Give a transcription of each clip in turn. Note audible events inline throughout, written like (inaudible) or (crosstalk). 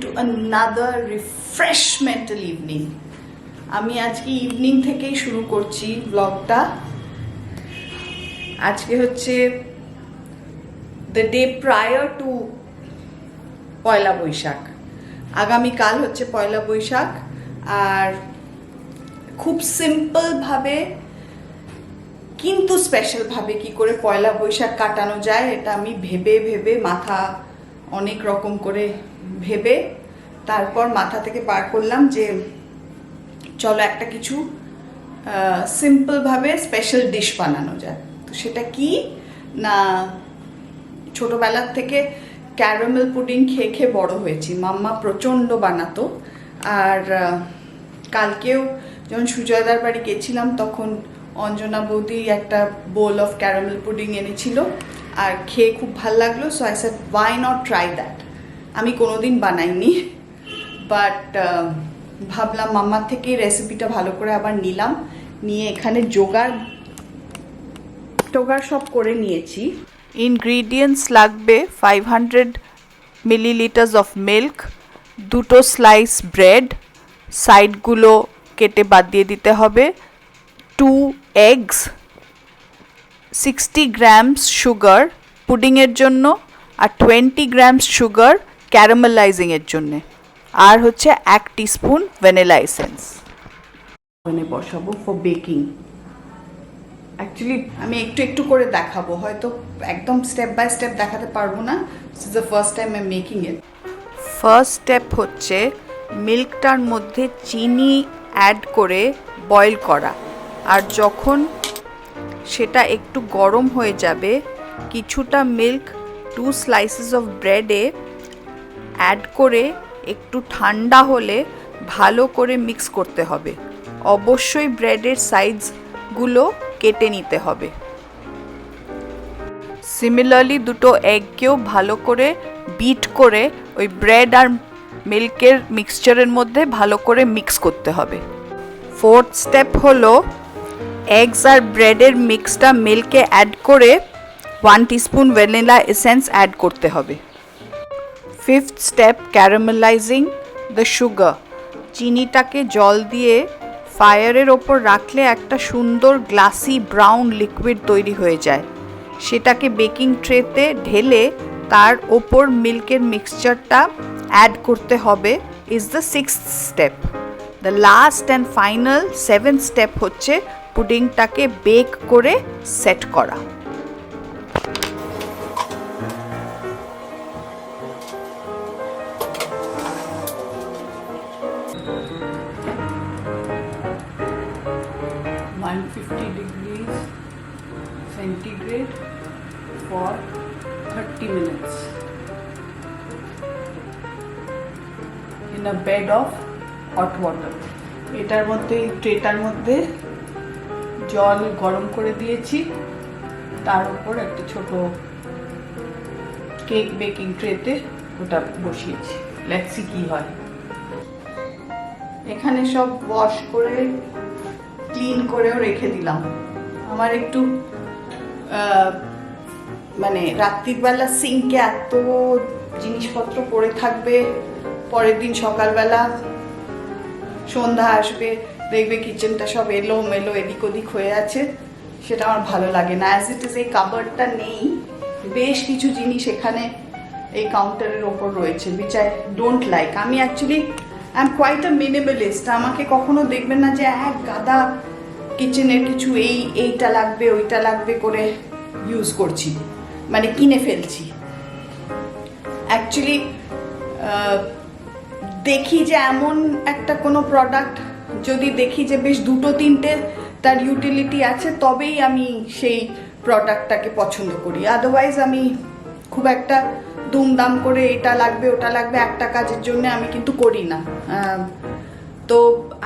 Two another রিফ্রেশমেন্টাল evening আমি আজকে evening থেকেই শুরু করছি ব্লগটা আজকে হচ্ছে the day prior to Poila Baishakh. আগামীকাল হচ্ছে পয়লা বৈশাখ আর খুব সিম্পলভাবে কিন্তু স্পেশালভাবে কি করে পয়লা বৈশাখ কাটানো যায় এটা আমি ভেবে ভেবে মাথা অনেক রকম করে ভেবে তারপর মাথা থেকে পার করলাম যে চলো একটা কিছু সিম্পলভাবে স্পেশাল ডিশ বানানো যায় তো সেটা কি? না, ছোটোবেলার থেকে ক্যারামেল পুডিং খেয়ে খেয়ে বড় হয়েছি। মাম্মা প্রচণ্ড বানাতো। আর কালকেও যখন সুজয়দার বাড়ি গেছিলাম তখন অঞ্জনা বৌদি একটা বোল অফ ক্যারামেল পুডিং এনেছিল। আর খেয়ে খুব ভালো লাগল so I said why not try that আমি কোনোদিন বানাইনি বাট ভাবলাম মাম্মার থেকে রেসিপিটা ভালো করে আবার নিলাম, নিয়ে এখানে জোগাড় টোগার সব করে নিয়েছি। ইনগ্রিডিয়েন্টস লাগবে five hundred millilitres of milk দুটো স্লাইস ব্রেড সাইডগুলো কেটে বাদ দিয়ে দিতে হবে two eggs sixty grams sugar পুডিংয়ের জন্য আর টোয়েন্টি গ্রামস সুগার ক্যারামেলাইজিংয়ের জন্যে। আর হচ্ছে এক টিস্পুন ভ্যানিলা এসেন্স ওখানে বসাবো ফর বেকিং অ্যাকচুয়ালি আমি একটু একটু করে দেখাবো হয়তো একদম স্টেপ বাই স্টেপ দেখাতে পারব না। Is the first time I making it first step হচ্ছে মিল্কটার মধ্যে চিনি অ্যাড করে বয়েল করা। আর যখন সেটা একটু গরম হয়ে যাবে। কিছুটা মিল্ক টু স্লাইসেস অফ ব্রেডে অ্যাড করে একটু ঠান্ডা হলে ভালো করে মিক্স করতে হবে। অবশ্যই ব্রেডের সাইজগুলো কেটে নিতে হবে। সিমিলারলি দুটো এগকেও ভালো করে বিট করে ওই ব্রেড আর মিল্কের মিক্সচারের মধ্যে ভালো করে মিক্স করতে হবে। ফোর্থ স্টেপ হলো এগস আর ব্রেডের মিক্সটা মিল্কে অ্যাড করে one teaspoon vanilla essence add করতে হবে। Fifth step caramelising the sugar চিনিটাকে জল দিয়ে ফায়ারের ওপর রাখলে একটা সুন্দর গ্লাসি ব্রাউন লিকুইড তৈরি হয়ে যায়। সেটাকে বেকিং ট্রেতে ঢেলে তার ওপর মিল্কের মিক্সচারটা অ্যাড করতে হবে is the six step the last and final seven step হচ্ছে পুডিংটাকে বেক করে সেট করা। বেড অফ হট ওয়াটার এটার মধ্যে ট্রেটার মধ্যে জল গরম করে দিয়েছি। তার উপর একটা ছোট কেক বেকিং ট্রেতে ওটা বসিয়েছি। লেটসি কি হয়। এখানে সব ওয়াশ করে ক্লিন করেও রেখে দিলাম। আমার একটু মানে রাত্রিবেলা সিঙ্কে এত জিনিসপত্র পড়ে থাকবে, পরের দিন সকালবেলা সন্ধ্যা আসবে। দেখবে কিচেনটা সব এলো মেলো এদিক ওদিক হয়ে আছে। সেটা আমার ভালো লাগে না। অ্যাজ ইট ইজ এই কাবারটা নেই। বেশ কিছু জিনিস এখানে এই কাউন্টারের ওপর রয়েছে বিচ আই ডোন্ট লাইক আমি actually I am quite a minimalist আমাকে কখনো দেখবেন না যে এক গাদা কিচেনের কিছু এই, এইটা লাগবে, ওইটা লাগবে করে ইউজ করছি। মানে কিনে ফেলছি। অ্যাকচুয়ালি দেখি যে এমন একটা কোনো প্রোডাক্ট যদি দেখি যে বেশ দুটো তিনটে তার ইউটিলিটি আছে, তবেই আমি সেই প্রোডাক্টটাকে পছন্দ করি। আদারওয়াইজ আমি খুব একটা দুমদাম করে এটা লাগবে, ওটা লাগবে, একটা কাজের জন্য আমি কিন্তু করি না। তো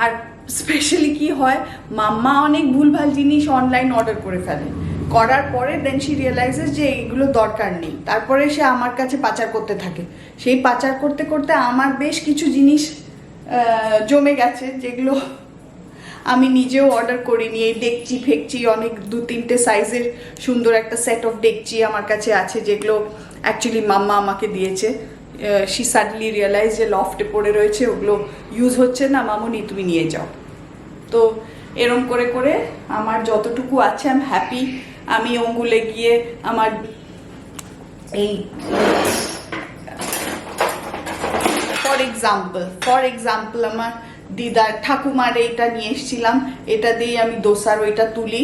আর স্পেশালি কি হয়, মাম্মা অনেক ভুলভাল জিনিস অনলাইন অর্ডার করে ফেলে। করার পরে দেন সি রিয়েলাইজেস যে এইগুলো দরকার নেই। তারপরে সে আমার কাছে পাচার করতে থাকে। সেই পাচার করতে করতে আমার বেশ কিছু জিনিস জমে গেছে, যেগুলো আমি নিজেও অর্ডার করিনি। এই ডেকচি ফেকচি, অনেক দু তিনটে সাইজের সুন্দর একটা সেট অফ ডেকচি আমার কাছে আছে, যেগুলো অ্যাকচুয়ালি মাম্মা আমাকে দিয়েছে। সি সাডলি রিয়েলাইজ যে লফটে পড়ে রয়েছে, ওগুলো ইউজ হচ্ছে না। মামুনি, তুমি নিয়ে যাও। তো এরম করে করে আমার যতটুকু আছে আই এম হ্যাপি আমি অঙ্গুলে গিয়ে আমার এই এক্সাম্পল ফর এক্সাম্পল আমার দিদার ঠাকুমার এইটা নিয়ে এসেছিলাম। এটা দিয়ে আমি দোসার ওইটা তুলি,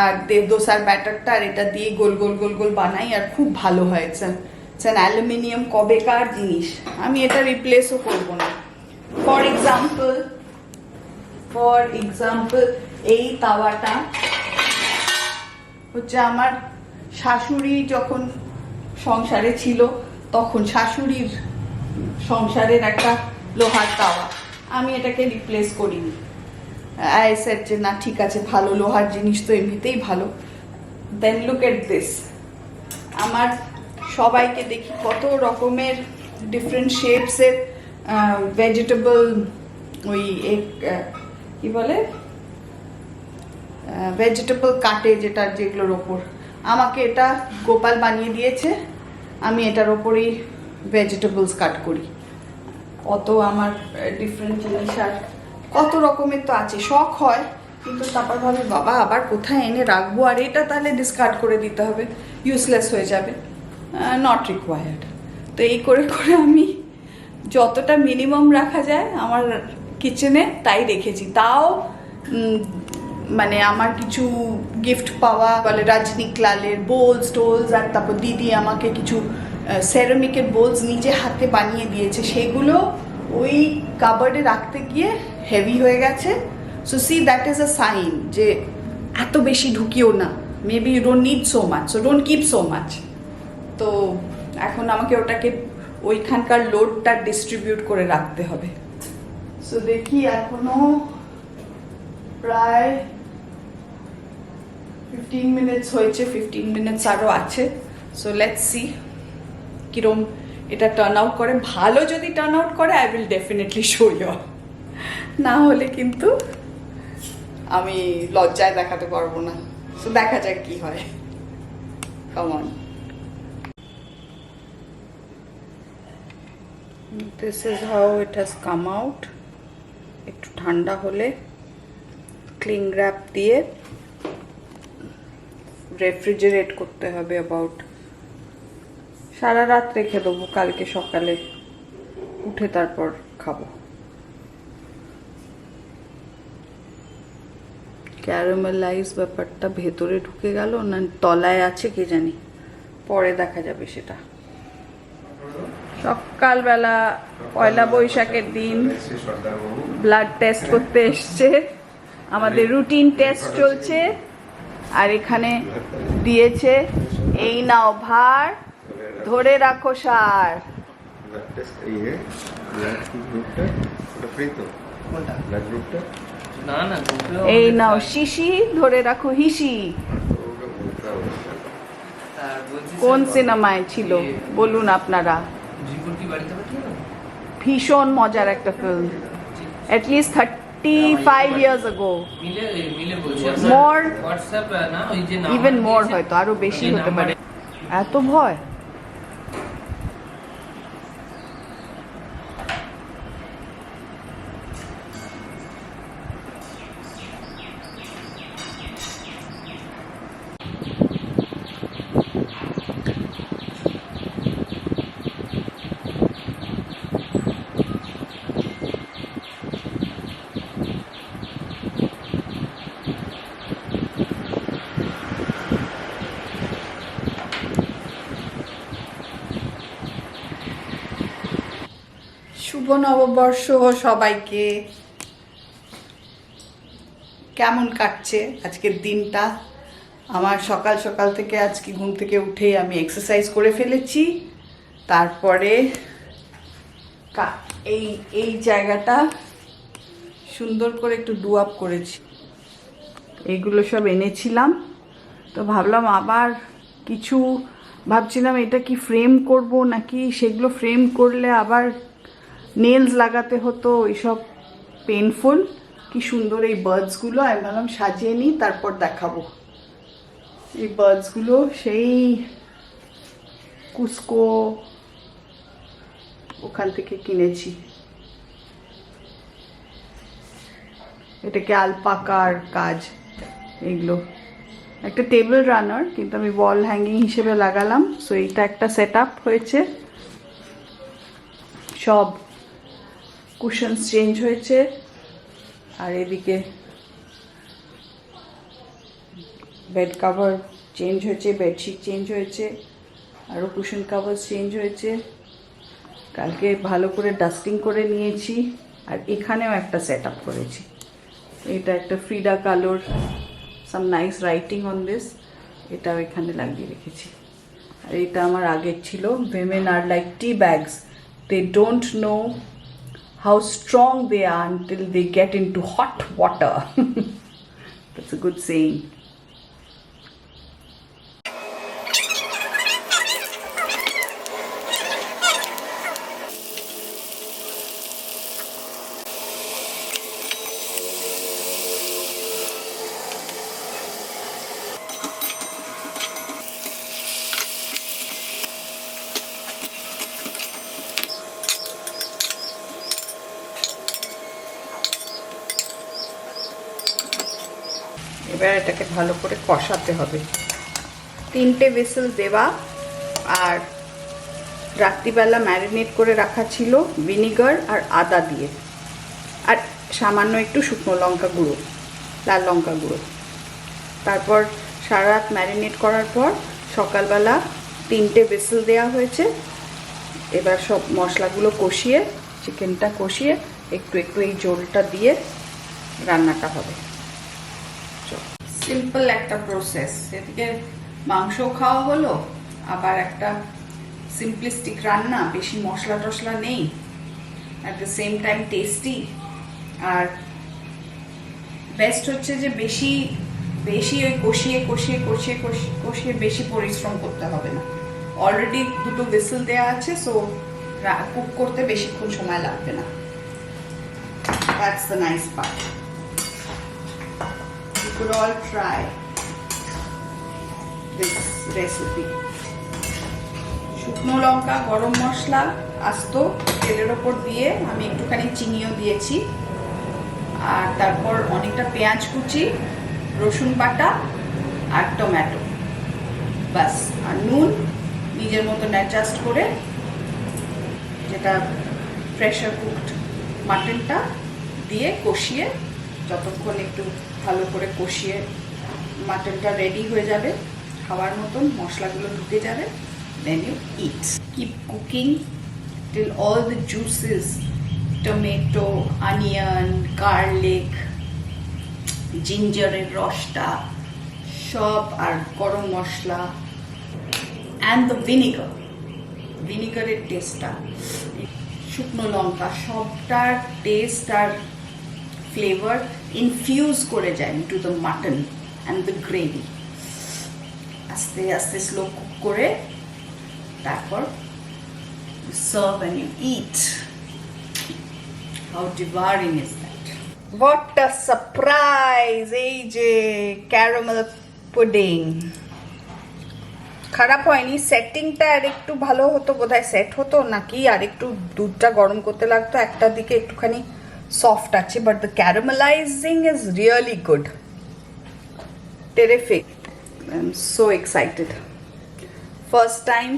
আর দোসার ব্যাটারটা আর এটা দিয়ে গোল গোল গোল গোল বানাই, আর খুব ভালো হয়েছে অ্যান অ্যালুমিনিয়াম কবেকার জিনিস? আমি এটা রিপ্লেসও করব না। ফর এক্সাম্পল ফর এক্সাম্পল এই তাওয়াটা হচ্ছে আমার শাশুড়ি যখন সংসারে ছিল, তখন শাশুড়ির সংসারের একটা লোহার তাওয়া। আমি এটাকে রিপ্লেস করিনি। আই সেট যে, না, ঠিক আছে, ভালো লোহার জিনিস তো এমনিতেই ভালো। দেন লুক এট দিস আমার সবাইকে দেখি কত রকমের ডিফারেন্ট শেপসের ভেজিটেবল ওই কি বলে? ভেজিটেবল কাটে যেটা যেগুলোর ওপর। আমাকে এটা গোপাল বানিয়ে দিয়েছে। আমি এটার ওপরেই ভেজিটেবলস কাট করি। অত আমার ডিফারেন্ট জিনিস আর কত রকমের তো আছে, শখ হয়, কিন্তু তারপর ভাবে, বাবা, আবার কোথায় এনে রাখব? আর এটা তাহলে ডিসকার্ড করে দিতে হবে ইউজলেস হয়ে যাবে নট রিকোয়ার্ড তো এই করে করে আমি যতটা মিনিমাম রাখা যায় আমার কিচেনে তাই রেখেছি। তাও মানে আমার কিছু গিফট পাওয়া, বলে রাজনিকলালের বোলস টোলস আর তারপর দিদি আমাকে কিছু সেরামিকের বোলস নিজে হাতে বানিয়ে দিয়েছে। সেগুলো ওই কাবার্ডে রাখতে গিয়ে হেভি হয়ে গেছে। So see that is a sign যে এত বেশি ঢুকিও না। Maybe you don't need so much so don't keep so much তো এখন আমাকে ওটাকে ওইখানকার লোডটা ডিস্ট্রিবিউট করে রাখতে হবে। সো দেখি এখনও প্রায় ফিফটিন মিনিটস হয়েছে। ফিফটিন মিনিটস আরও আছে। সো লেটস সি কিরম এটা টার্ন আউট করে, ভালো যদি টার্ন আউট করে I will definitely show you না হলে কিন্তু আমি লজ্জায় দেখাতে পারব না। সো দেখা যাক কি হয়। Come on this is how it has come out একটু ঠান্ডা হলে ক্লিং র্যাপ দিয়ে রেফ্রিজারেট করতে হবে অ্যাবাউট সারা রাত রেখে দেবো, কালকে সকালে। উঠে তারপর খাব। ক্যারামেলাইজ ব্যাপারটা ভেতরে ঢুকে গেল না তলায় আছে কে জানি। পরে দেখা যাবে সেটা। সকালবেলা পয়লা বৈশাখের দিন ব্লাড টেস্ট করতে এসছে। আমাদের রুটিন টেস্ট চলছে। আর এখানে দিয়েছে এই নাও ভার। ধরে রাখো সার। ব্লাড টেস্ট এই হে ব্লাড গ্রুপটা ওটা ফ্রি তো? কোনটা? ব্লাড গ্রুপটা না না এই নাও শিশি ধরে রাখো হিসি। কোন সিনেমায় ছিল? বলুন আপনারা? ভীষণ মজার একটা film at least thirty five years ago যে ইভেন মোর হয়তো আরও বেশি হতে পারে। এত ভয়। শুভ নববর্ষ সবাইকে। কেমন কাটছে আজকের দিনটা? আমার সকাল সকাল থেকে আজকে ঘুম থেকে উঠেই আমি এক্সারসাইজ করে ফেলেছি। তারপরে এই এই জায়গাটা সুন্দর করে একটু ডু আপ করেছি। এইগুলো সব এনেছিলাম। তো ভাবলাম আবার কিছু, ভাবছিলাম এটা কি ফ্রেম করব নাকি সেগুলো ফ্রেম করলে আবার নেলস লাগাতে হতো এইসব পেনফুল কি সুন্দর এই বার্ডসগুলো আমি ভাবলাম সাজিয়ে নিই, তারপর দেখাবো। এই বার্ডসগুলো সেই কুসকো ওখান থেকে কিনেছি। এটাকে আলপাকার কাজ, এগুলো। একটা টেবিল রানার কিন্তু আমি ওয়াল হ্যাঙ্গিং হিসেবে লাগালাম। সো এইটা একটা সেট হয়েছে। সব। কুশনস চেঞ্জ হয়েছে। আর এদিকে বেড কাভার চেঞ্জ হয়েছে, বেডশিট চেঞ্জ হয়েছে, আরও কুশন কাভার চেঞ্জ হয়েছে। কালকে ভালো করে ডাস্টিং করে নিয়েছি, আর এখানেও একটা সেট আপ করেছি। এটা একটা ফ্রিডা কালোর some nice writing on this এটাও এখানে লাগিয়ে রেখেছি। আর এটা আমার আগের ছিল women are like tea bags they don't know how strong they are until they get into hot water. (laughs) That's a good saying. এবার এটাকে ভালো করে কষাতে হবে। তিনটে ভেসেল দেওয়া আর রাত্রিবেলা ম্যারিনেট করে রাখা ছিল ভিনিগার আর আদা দিয়ে। আর সামান্য একটু শুকনো লঙ্কা গুঁড়ো, লাল লঙ্কা গুঁড়ো। তারপর সারা রাত ম্যারিনেট করার পর সকালবেলা তিনটে ভেসেল দেওয়া হয়েছে। এবার সব মশলাগুলো কষিয়ে চিকেনটা কষিয়ে একটু একটু এই জলটা দিয়ে রান্নাটা হবে। সিম্পল একটা প্রসেস এদিকে মাংস খাওয়া হলো, আবার একটা সিম্পলিস্টিক রান্না, বেশি মশলা টশলা নেই। At the same time tasty R best হচ্ছে যে বেশি বেশি ওই কষিয়ে কষিয়ে কষিয়ে কষিয়ে কষিয়ে বেশি পরিশ্রম করতে হবে না। অলরেডি দুটো ভিসেল দেওয়া আছে সো কুক করতে বেশিক্ষণ সময় লাগবে না। That's the nice part could all try this recipe. শুকনো লঙ্কা, গরম মশলা, আস্ত তেলের ওপর দিয়ে আমি একটুখানি চিনিও দিয়েছি। আর তারপর অনেকটা পেঁয়াজ কুচি, রসুন বাটা আর টমেটো। বাস আর নুন নিজের মতন অ্যাডজাস্ট করে যেটা প্রেশার কুকড মাটনটা দিয়ে কষিয়ে যতক্ষণ একটু ভালো করে কষিয়ে মাটনটা রেডি হয়ে যাবে, খাওয়ার মতন মশলাগুলো ঢুকে যাবে then you it keep cooking till all the juices tomato onion garlic জিঞ্জারের রসটা, সব আর গরম মশলা অ্যান্ড দ্য ভিনিগার ভিনিগারের টেস্টটা শুকনো লঙ্কা, সবটার টেস্ট আর ফ্লেভার ইনফিউজ করে যায় into the mutton and the gravy আস্তে আস্তে স্লো কুক করে তারপর serve and you eat how devouring is that what a surprise এই যে ক্যারামেল পুডিং খারাপ হয়নি সেটিংটা আর একটু ভালো হতো বোধহয় সেট হতো নাকি? আর একটু দুধটা গরম করতে লাগতো, একটা দিকে একটুখানি আছে but the caramelising is really good terrific I am so excited first time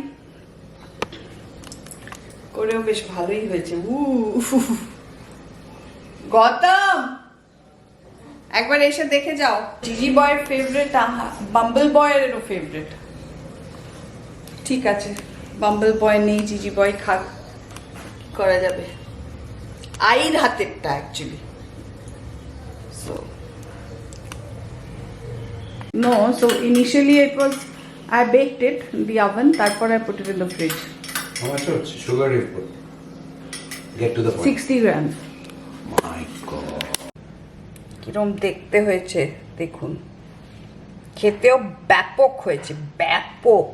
করেও বেশ ভালোই হয়েছে। উ একবার এসে দেখে যাও। জিজি বয়ের ফেভারিট বাম্বল বয়েরও ফেভারিট ঠিক আছে। বাম্বল বয় নেই জিজি বয় খাক। করা যাবে। আইর হাতেরটা actually so no so initially it was I baked it in the oven তারপর I put it in the fridge How much was sugar you put? Get to the point. Sixty gram My God. কিরম দেখতে হয়েছে দেখুন খেতেও ব্যাপক হয়েছে ব্যাপক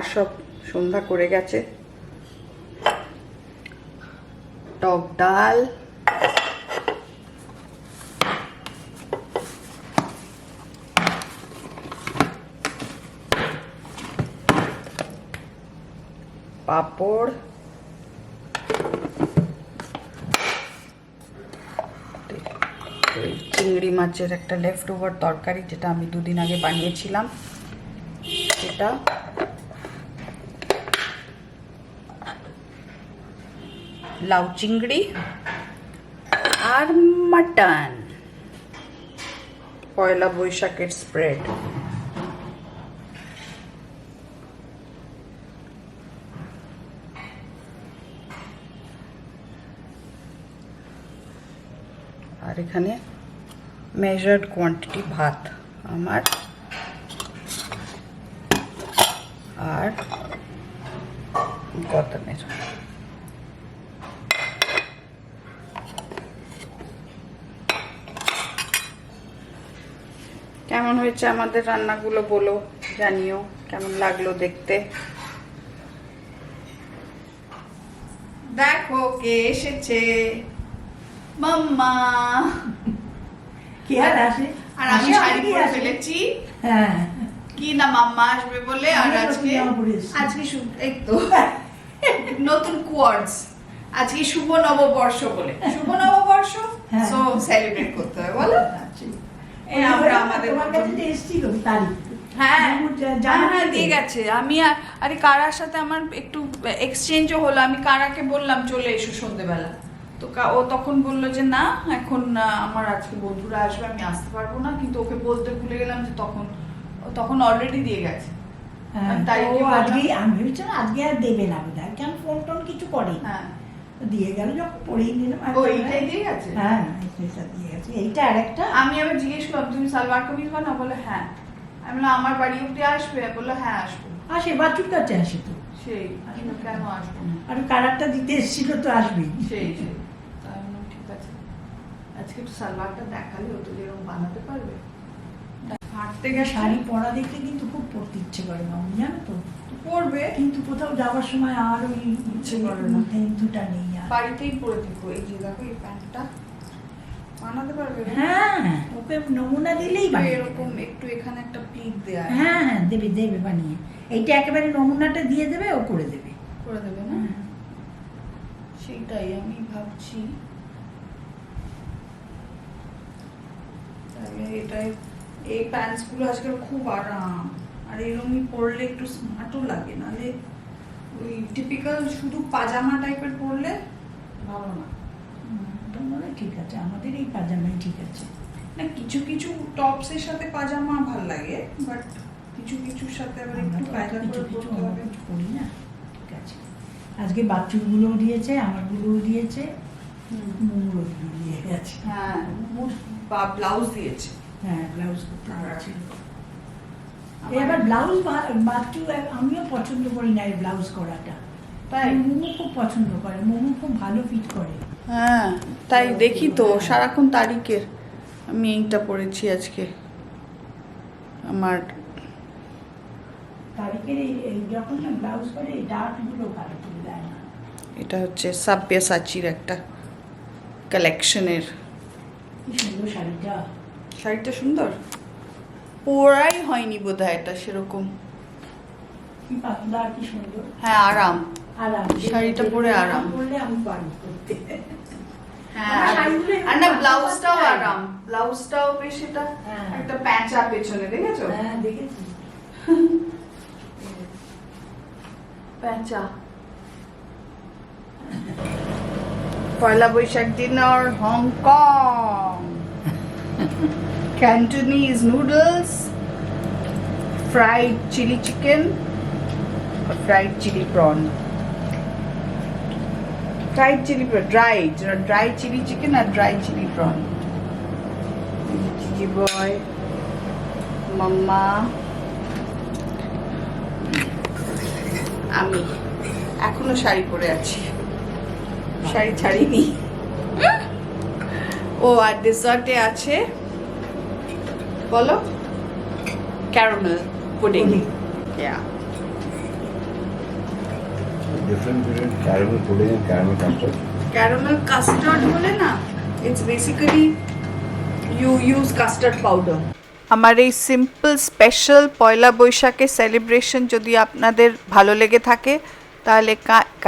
আর সব সন্ধ্যা করে গেছে। টক ডাল। পাপড়। চিংড়ি মাছের একটা লেফট ওভার তরকারি, যেটা আমি দুদিন আগে বানিয়েছিলাম। সেটা লাউ চিংড়ি আর মাটন পয়লা বৈশাখের স্প্রেড আর এখানে মেজার্ড কোয়ান্টিটি ভাত আমার আর গতমের কেমন হয়েছে আমাদের রান্নাগুলো বলো জানিও কেমন লাগল দেখতে। দেখো কে এসেছে। মাম্মা। কে আর আসে? আর আমি শাড়ি পরে ফেলেছি। হ্যাঁ। কি না মাম্মা আসবে বলে? আর আজকে আজকে এই তো। নতুন কোয়ার্ডস। আজকে শুভ নববর্ষ বলে। শুভ নববর্ষ? হ্যাঁ। সো সেলিব্রেট করতে হয় বলো। এই আমরা আমাদের এসেছিল তারিখ হ্যাঁ হ্যাঁ হ্যাঁ দিতে। দিয়ে গেছে আমি আরে কারার সাথে আমার একটু এক্সচেঞ্জও হলো। আমি কারাকে বললাম চলে এসো সন্ধেবেলা। তো ও তখন বলল যে না এখন আমার আজকে বন্ধুরা আসবে আমি আসতে পারব না। কিন্তু ওকে বলতে ভুলে গেলাম যে তখন তখন অলরেডি দিয়ে গেছে। হ্যাঁ, তাই তো কি আমি ভেবেছিলাম আজকে আর দেবে না বোধ হয় কেন? ফোন টোন কিছু করে হ্যাঁ। দিয়ে গেল যখন পড়েই নিলাম আর ও এইটাই দিয়ে গেছে? হ্যাঁ এইটা দিয়ে গেছে। এইটা আর একটা আমি আবার জিজ্ঞেস করলাম তুমি সালবার কামিজ বানাও? বলে হ্যাঁ। আমি বললাম আমার বাড়ি অব্দি আসবে? বলল হ্যাঁ আসব। আসে বাচ্চুর কাছে আসে তো। সেই কেন আসব? না আর কালারটা দিতে এসেছিল তো আসবেই। সেই সেই। ঠিক আছে। আজকে একটু সালোয়ারটা দেখালে ও তো যেরকম বানাতে পারবে। হাঁটতে গেছে শাড়ি পরা দেখতে কিন্তু খুব পরতে ইচ্ছে করে মামু জানো তো? পরবে। কিন্তু কোথাও যাওয়ার সময় আর ওই ইচ্ছে করে না। দুটা নেই। বাড়িতেই পরে থেকো এই যে দেখো এই প্যান্টটা। বানাতে পারবে? হ্যাঁ ওকে নমুনা দিলেই এরকম একটু এখানে একটা প্লিট দেয়া হ্যাঁ হ্যাঁ দেবে দেবে বানিয়ে। এইটা একেবারে নমুনাটা দিয়ে দেবে ও করে দেবে। করে দেবে না? হ্যাঁ। সেইটাই আমি ভাবছি। তাহলে এটাই এই প্যান্টসগুলো আজকাল খুব আরাম। আর এরকমই পরলে একটু স্মার্টও লাগে। নাহলে ওই টিপিক্যাল শুধু পাজামা টাইপের পরলে ভালো না হয় ঠিক আছে আমাদের এই পাজামাই ঠিক আছে। না কিছু কিছু টপসের সাথে পাজামা ভালো লাগে বাট কিছু কিছুর সাথে আবার একটু কায়দা কিছু কিছু হবে। করি না। ঠিক আছে। আজকে বাচ্চুরগুলোও দিয়েছে আমারগুলোও দিয়েছে। মুগুলো দিয়ে গেছে। হ্যাঁ ব্লাউজ দিয়েছে। হ্যাঁ ব্লাউজ করতে আর- এবার ব্লাউজ বাচ্চু আমিও পছন্দ করি না এই ব্লাউজ করাটা। তাই? মোমো খুব পছন্দ করে মোমো খুব ভালো ফিট করে। হ্যাঁ তাই দেখি তো সারাক্ষণ তারিখের। আমি এইটা পড়েছি আজকে। আমার তারিখের এই যখন ব্লাউজ করে এই ডার্কগুলো ভালো দেয় না। এটা হচ্ছে সাব্যাসাচির একটা কালেকশনের শাড়িটা। শাড়িটা সুন্দর? পরাই হয়নি বোধ হয় এটা সেরকম। হ্যাঁ আরাম। আরাম। শাড়িটা পরে আরাম। পরলে আমি পারি করতে হ্যাঁ। আর না একটু ব্লাউজটাও আরাম। ব্লাউজটাও বেশ এটা হ্যাঁ। একটা প্যাঁচা পেছনে দেখেছ? হ্যাঁ দেখেছি। প্যাঁচা। Poila Baishakh dinner Hong Kong. Cantonese noodles fried chilli chicken fried chilli prawn fried chilli dry dry chilli chicken আর dry chilli prawn boy mama আমি এখনও শাড়ি পরে আছি। শাড়ি ছাড়িনি। ও আর ডেজার্টে আছে বলো? Caramel pudding Pudding. Different between caramel pudding and caramel custard. Caramel custard বলে না it's basically you use custard powder আমার এই সিম্পল স্পেশাল পয়লা বৈশাখের সেলিব্রেশন যদি আপনাদের ভালো লেগে থাকে তাহলে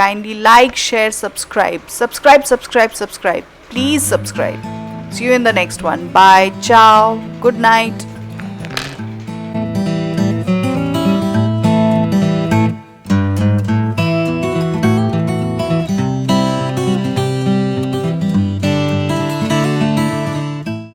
kindly like share subscribe subscribe subscribe subscribe please subscribe See you in the next one. Bye. Ciao. Good night.